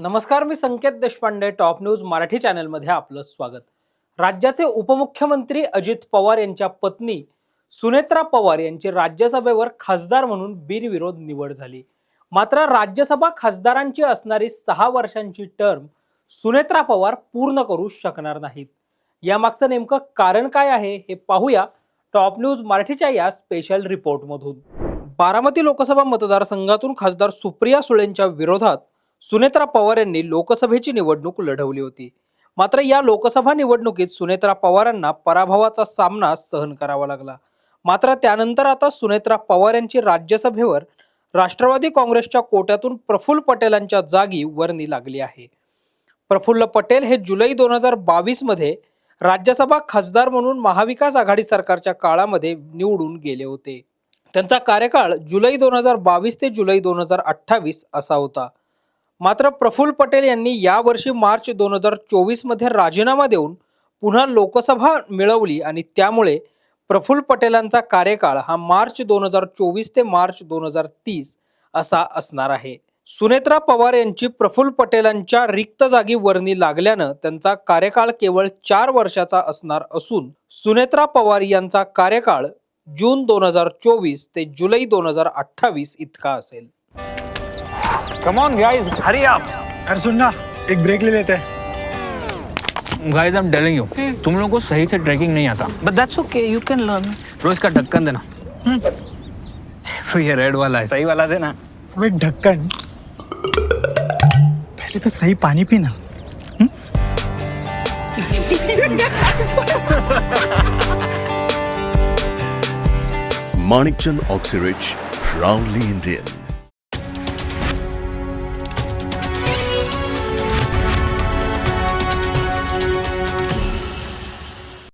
नमस्कार मी Sanket Deshpande top news Marathi चॅनलमध्ये आपलं स्वागत. राज्याचे उपमुख्यमंत्री अजित पवार यांच्या पत्नी सुनेत्रा पवार यांची राज्यसभेवर खासदार म्हणून बिनविरोध निवड झाली. मात्र राज्यसभा खासदारांची असणारी सहा वर्षांची टर्म सुनेत्रा पवार पूर्ण करू शकणार नाहीत. यामागचं नेमकं कारण काय आहे हे पाहूया टॉप न्यूज मराठीच्या या स्पेशल रिपोर्टमधून बारामती लोकसभा मतदारसंघातून खासदार सुप्रिया सुळेंच्या विरोधात सुनेत्रा पवार यांनी लोकसभेची निवडणूक लढवली होती. मात्र या लोकसभा निवडणुकीत सुनेत्रा पवारांना पराभवाचा सामना सहन करावा लागला. मात्र त्यानंतर आता सुनेत्रा पवार यांची राज्यसभेवर राष्ट्रवादी काँग्रेसच्या कोट्यातून प्रफुल्ल पटेलांच्या जागी वर्णी लागली आहे. प्रफुल्ल पटेल हे जुलै दोन हजार बावीसमध्ये राज्यसभा खासदार म्हणून महाविकास आघाडी सरकारच्या काळामध्ये निवडून गेले होते. त्यांचा कार्यकाळ जुलै दोन हजार बावीस ते जुलै दोन हजार अठ्ठावीस असा होता. मात्र प्रफुल्ल पटेल यांनी यावर्षी मार्च दोन हजार चोवीसमध्ये राजीनामा देऊन पुन्हा लोकसभा मिळवली आणि त्यामुळे प्रफुल्ल पटेलांचा कार्यकाळ हा मार्च दोन हजार चोवीस ते मार्च दोन हजार तीस असा असणार आहे. सुनेत्रा पवार यांची प्रफुल्ल पटेलांच्या रिक्त जागी वर्णी लागल्यानं त्यांचा कार्यकाळ केवळ चार वर्षाचा असणार असून सुनेत्रा पवार यांचा कार्यकाळ जून दोन हजार चोवीस ते जुलै दोन हजार अठ्ठावीस इतका असेल. कम ऑन गाइस हरी आप अरे सुन ना एक ब्रेक ले लेते हैं। Guys I am telling you तुम लोगों को सही से ट्रैकिंग नहीं आता। But that's okay, you can learn. रोज का ढक्कन देना। तो ये रेड वाला है सही वाला देना। अब एक ढक्कन। पहले तो सही पानी पीना। Manikchand Oxyrich, proudly Indian.